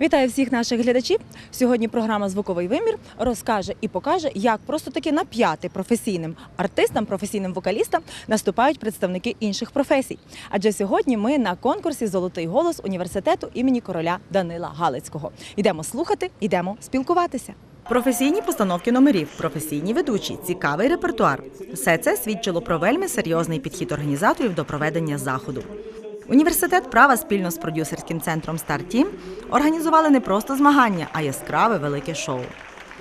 Вітаю всіх наших глядачів. Сьогодні програма Звуковий вимір розкаже і покаже, як просто таки на п'яти професійним артистам, професійним вокалістам наступають представники інших професій. Адже сьогодні ми на конкурсі Золотий голос університету імені короля Данила Галицького. Йдемо слухати, йдемо спілкуватися. Професійні постановки номерів, професійні ведучі, цікавий репертуар. Все це свідчило про вельми серйозний підхід організаторів до проведення заходу. Університет права спільно з продюсерським центром Стар Тім організували не просто змагання, а яскраве велике шоу.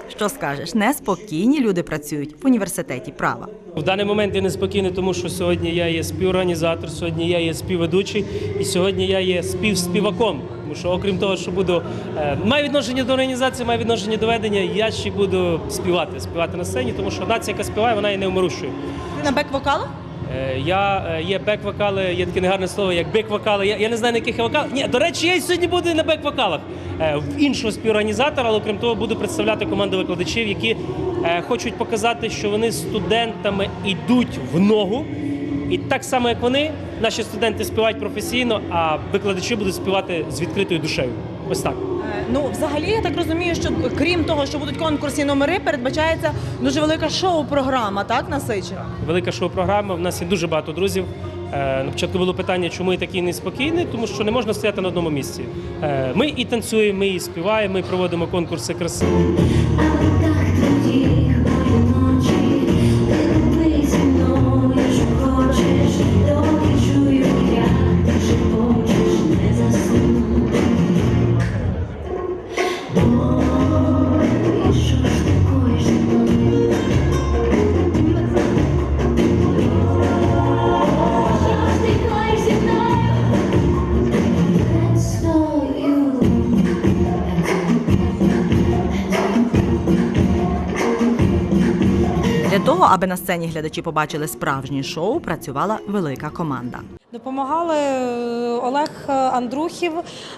Що скажеш, неспокійні люди працюють в університеті права. В даний момент я неспокійний, тому що сьогодні я є співорганізатор, сьогодні я є співведучий і сьогодні я є співспіваком. Тому що, окрім того, що буду е, маю відношення до організації, маю відношення до ведення, я ще буду співати, співати на сцені, тому що нація, яка співає, вона і не вморушує. Ти на бек-вокалах? Е, Я е, є бек-вокали, є таке негарне слово, як бек-вокали. Я, я не знаю, на яких вокалах. Ні, до речі, я сьогодні буду на бек-вокалах Е, в іншого співорганізатора, але окрім того, буду представляти команду викладачів, які хочуть показати, що вони студентами йдуть в ногу. І так само, як вони, наші студенти співають професійно, а викладачі будуть співати з відкритою душею. Ось так. Е, Ну, взагалі, я так розумію, що крім того, що будуть конкурсні номери, передбачається дуже велика шоу-програма, так, насичена? Велика шоу-програма. В нас є дуже багато друзів. Е, На початку було питання, чому я такий неспокійний, тому що не можна стояти на одному місці. Е, Ми і танцюємо, ми і співаємо, ми проводимо конкурси краси. Для того, аби на сцені глядачі побачили справжнє шоу, працювала велика команда. Допомагали е, Олег Андрухів,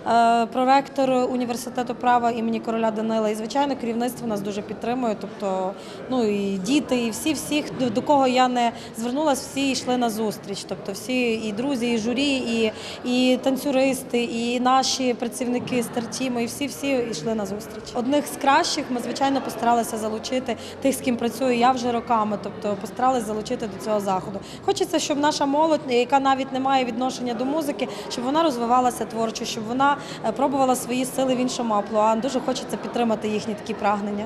е, проректор університету права імені короля Данила. І звичайно, керівництво нас дуже підтримує. Тобто, ну і діти, і всі, всі, до- кого я не звернулася, всі йшли на зустріч. Тобто, всі і друзі, і журі, і, і танцюристи, і наші працівники стартіму, і всі всі йшли на зустріч. Одних з кращих ми звичайно постаралися залучити тих, з ким працюю я вже роками. Тобто постаралися залучити до цього заходу. Хочеться, щоб наша молодь, яка навіть не має відношення до музики, щоб вона розвивалася творчо, щоб вона е, пробувала свої сили в іншому амплуа. Дуже хочеться підтримати їхні такі прагнення.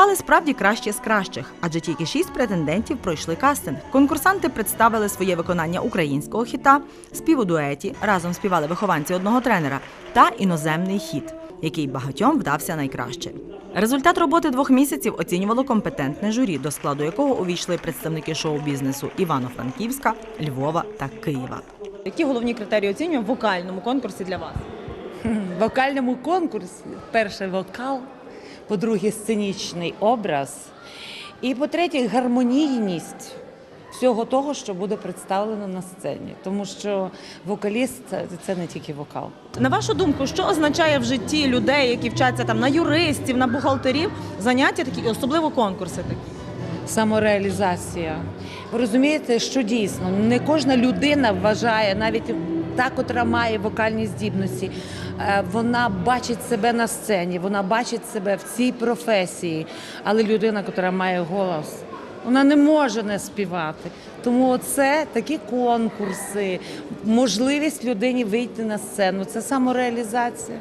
Виступали справді кращі з кращих, адже тільки шість претендентів пройшли кастинг. Конкурсанти представили своє виконання українського хіта, спів у дуеті, разом співали вихованці одного тренера та іноземний хіт, який багатьом вдався найкраще. Результат роботи двох місяців оцінювало компетентне журі, до складу якого увійшли представники шоу-бізнесу Івано-Франківська, Львова та Києва. Які головні критерії оцінюємо в вокальному конкурсі для вас? В вокальному конкурсі перше вокал, по-друге, сценічний образ, і по-третє, гармонійність всього того, що буде представлено на сцені. Тому що вокаліст це, не тільки вокал. На вашу думку, що означає в житті людей, які вчаться там на юристів, на бухгалтерів, заняття такі, особливо конкурси такі? Самореалізація. Ви розумієте, що дійсно не кожна людина вважає, навіть та, котра має вокальні здібності, е, вона бачить себе на сцені, вона бачить себе в цій професії. Але людина, котра має голос, вона не може не співати. Тому це такі конкурси, можливість людині вийти на сцену. Це самореалізація.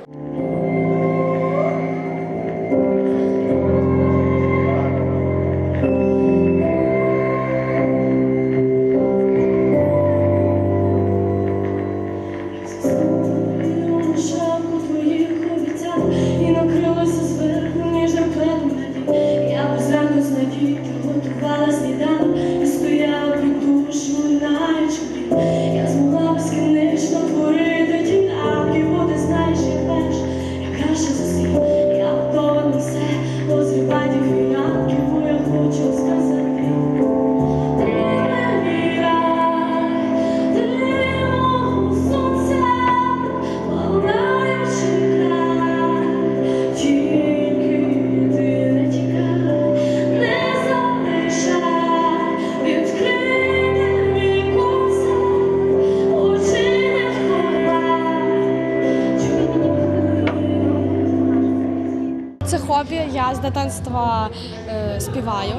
Я з дитинства е, співаю.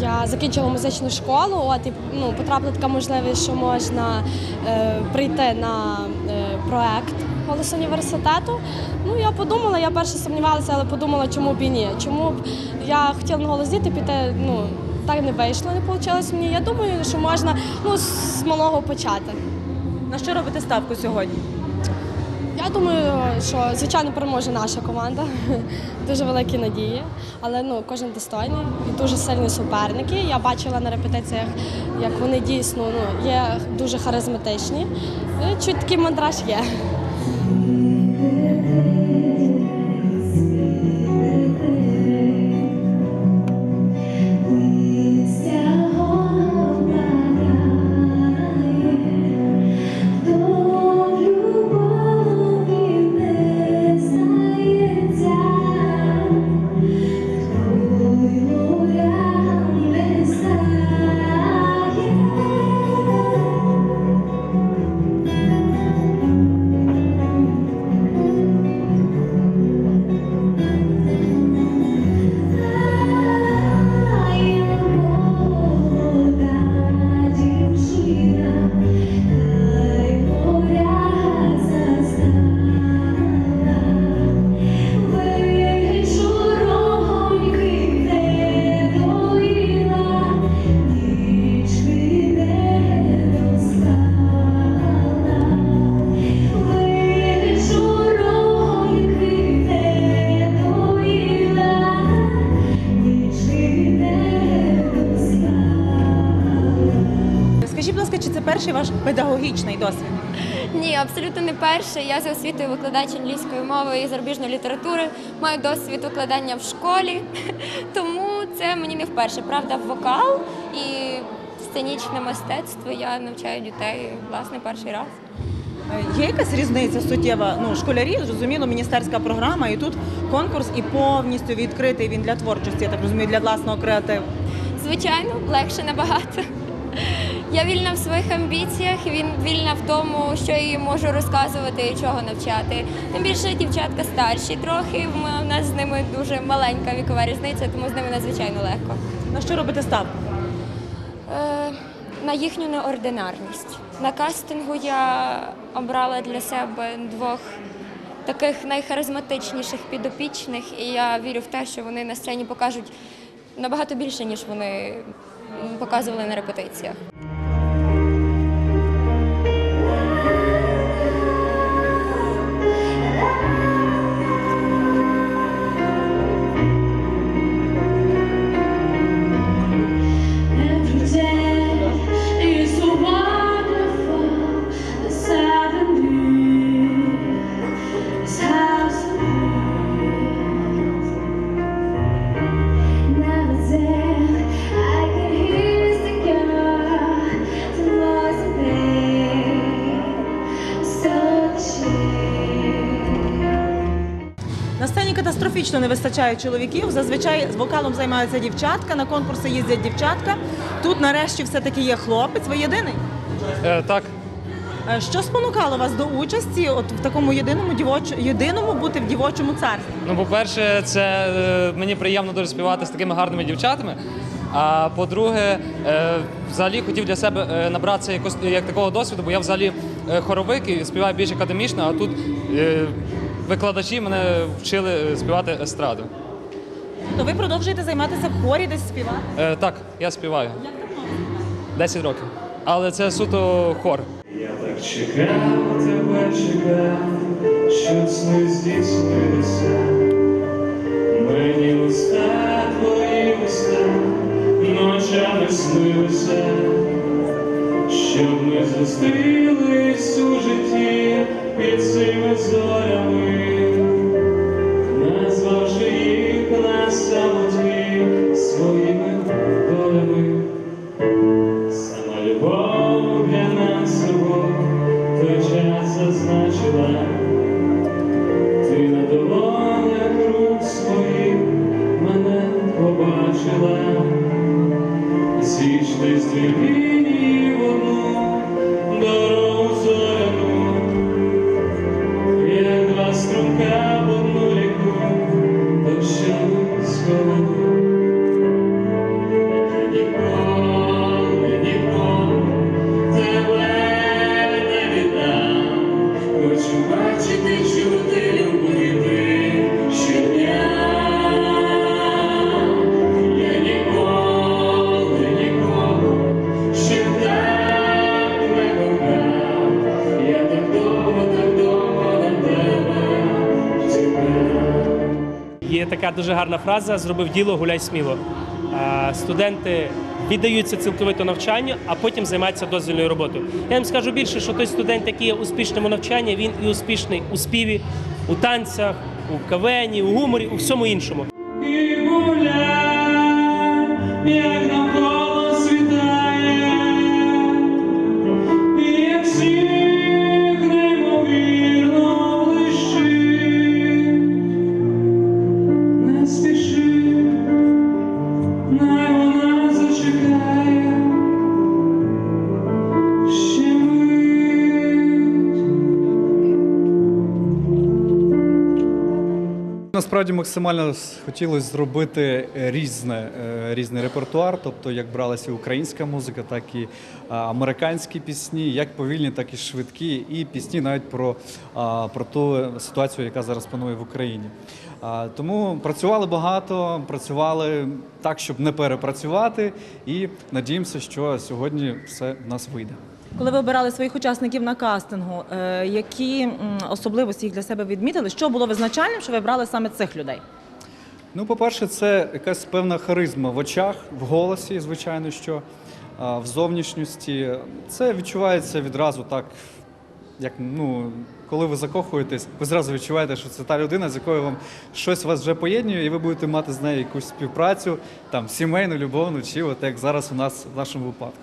Я закінчила музичну школу, от і ну, потрапила така можливість, що можна е, прийти на е, проект голос університету. Ну я подумала, я перше сумнівалася, але подумала, чому б і ні. Чому б я хотіла на голос діти піти, ну так не вийшло, не вийшло мені. Я думаю, що можна ну, з малого почати. На що робите ставку сьогодні? Я думаю, що звичайно переможе наша команда. Дуже великі надії. Але ну кожен достойний і дуже сильні суперники. Я бачила на репетиціях, як вони дійсно ну, є дуже харизматичні. Чуть такий мандраж є. Педагогічний досвід? Ні, абсолютно не перше. Я за освітою викладач англійської мови і зарубіжної літератури. Маю досвід викладання в школі, тому це мені не вперше. Правда, вокал і сценічне мистецтво я навчаю дітей власне перший раз. Е, Є якась різниця суттєва? Ну, школярі, зрозуміло, міністерська програма, і тут конкурс і повністю відкритий він для творчості, я так розумію, для власного креативу. Звичайно, легше набагато. Я вільна в своїх амбіціях, він вільна в тому, що я їй можу розказувати і чого навчати. Тим більше дівчатка старші трохи. ми- У нас з ними дуже маленька вікова різниця, тому з ними надзвичайно легко. На що робите ставку? Е, на їхню неординарність. На кастингу я обрала для себе двох таких найхаризматичніших підопічних, і я вірю в те, що вони на сцені покажуть набагато більше, ніж вони показували на репетиціях. Катастрофічно не вистачає чоловіків. Зазвичай з вокалом займаються дівчатка, на конкурси їздять дівчатка. Тут нарешті все-таки є хлопець. Ви єдиний. Е, так, Е, Що спонукало вас до участі от в такому єдиному дівоч... єдиному бути в дівочому царстві? ну по-перше, це е, мені приємно дуже співати з такими гарними дівчатами. А по-друге, е, взагалі хотів для себе е, набратися якось як такого досвіду, бо я взагалі е, хоровик і співаю більш академічно, а тут е, викладачі мене вчили е, співати естраду. То ви продовжуєте займатися в хорі, десь співати? Е, так, я співаю. 10 років. Але це суто хор. Я так чекав, тебе чекав, щоб сни здійснилися. Мені уста твої уста, ночами снилися, щоб ми зустрілись у житті під цими зорями, дуже гарна фраза: зробив діло, гуляй сміло. Е, Студенти віддаються цілковито навчанню, а потім займаються дозвільною роботою. Я їм скажу більше, що той студент, який є успішним у навчанні, він і успішний у співі, у танцях, у кавені, у гуморі, у всьому іншому. І гуляй, Насправді максимально хотілося зробити е, різне, е, різний репертуар, тобто як бралася українська музика, так і американські пісні, як повільні, так і швидкі, і пісні навіть про, про ту ситуацію, яка зараз панує в Україні. Тому працювали багато, працювали так, щоб не перепрацювати, і надіємося, що сьогодні все в нас вийде. Коли ви обирали своїх учасників на кастингу, е, які особливості їх для себе відмітили? Що було визначальним, що ви брали саме цих людей? Ну, по-перше, це якась певна харизма в очах, в голосі, звичайно, що в зовнішньості. Це відчувається відразу так, як ну, коли ви закохуєтесь, ви зразу відчуваєте, що це та людина, з якою вам щось вас вже поєднує, і ви будете мати з нею якусь співпрацю, там сімейну, любовну, чи от як зараз у нас в нашому випадку.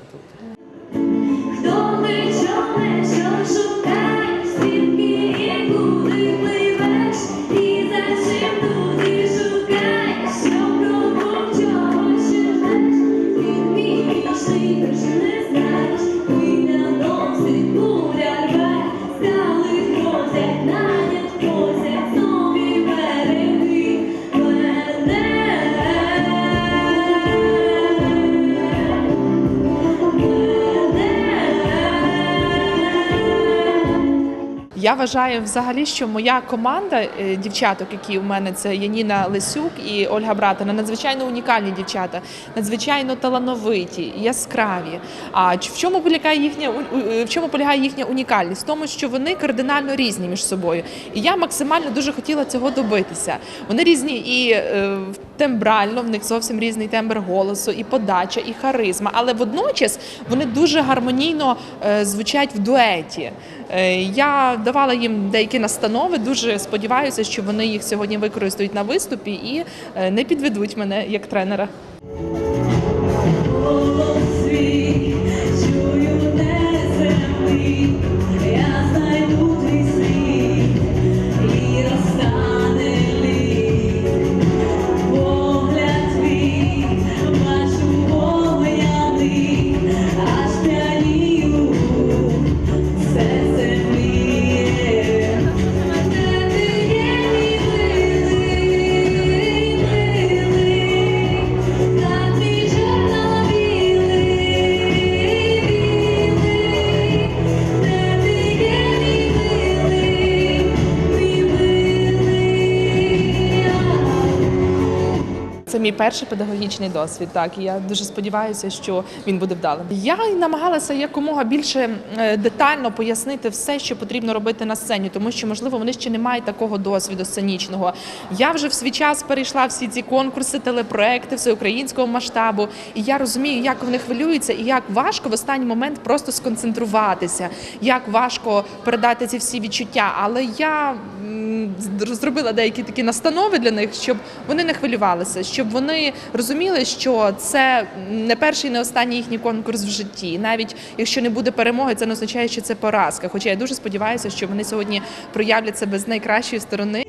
Я вважаю взагалі, що моя команда е, дівчаток, які у мене це Яніна Лисюк і Ольга Братина, надзвичайно унікальні дівчата, надзвичайно талановиті, яскраві. А в чому полягає їхня в чому полягає їхня унікальність? В тому, що вони кардинально різні між собою. І я максимально дуже хотіла цього добитися. Вони різні і е, тембрально, в них зовсім різний тембр голосу, і подача, і харизма. Але водночас вони дуже гармонійно е, звучать в дуеті. Е, Я давала їм деякі настанови. Дуже сподіваюся, що вони їх сьогодні використають на виступі і е, не підведуть мене як тренера. Перший педагогічний досвід. Так і я дуже сподіваюся, що він буде вдалим. Я намагалася якомога більше е, детально пояснити все, що потрібно робити на сцені, тому що можливо вони ще не мають такого досвіду сценічного. Я вже в свій час перейшла всі ці конкурси, телепроекти всеукраїнського масштабу, і я розумію, як вони хвилюються, і як важко в останній момент просто сконцентруватися, як важко передати ці всі відчуття. Але я зробила деякі такі настанови для них, щоб вони не хвилювалися, щоб вони розуміли, що це не перший, не останній їхній конкурс в житті. Навіть якщо не буде перемоги, це не означає, що це поразка. Хоча я дуже сподіваюся, що вони сьогодні проявлять себе з найкращої сторони.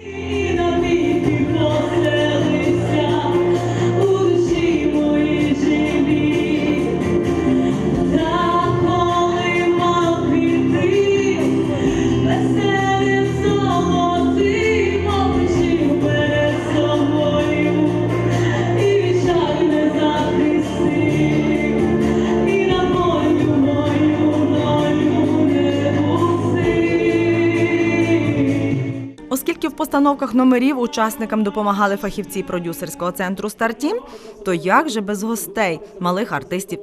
Постановках номерів учасникам допомагали фахівці продюсерського центру Стартім, то як же без гостей малих артистів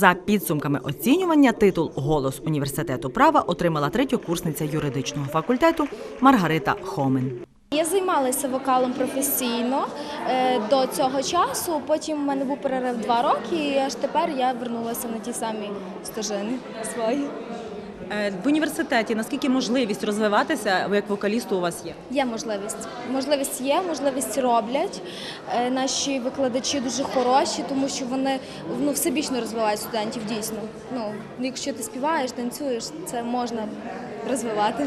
За підсумками оцінювання, титул Голос університету права отримала третьокурсниця юридичного факультету Маргарита Хомин. Я займалася вокалом професійно е, до цього часу. Потім в мене був перерив два роки, і аж тепер я вернулася на ті самі стежини свої. Е, В університеті наскільки можливість розвиватися як вокалісту у вас є? Є можливість. Можливість є, можливість роблять. Е, Наші викладачі дуже хороші, тому що вони ну, всебічно розвивають студентів дійсно. Ну, якщо ти співаєш, танцюєш, це можна розвивати.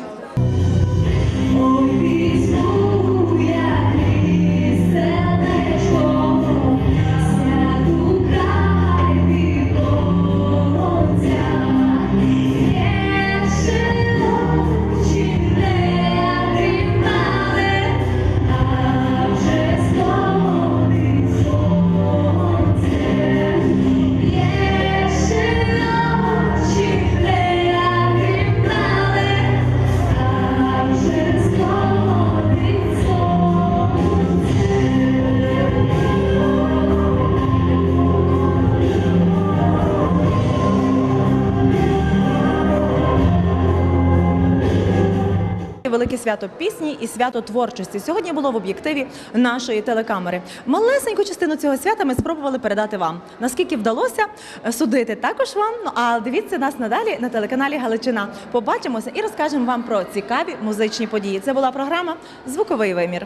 Велике свято пісні і свято творчості сьогодні було в об'єктиві нашої телекамери. Малесеньку частину цього свята ми спробували передати вам. Наскільки вдалося е, судити також вам. Ну а дивіться нас надалі на телеканалі Галичина. Побачимося і розкажемо вам про цікаві музичні події. Це була програма Звуковий вимір.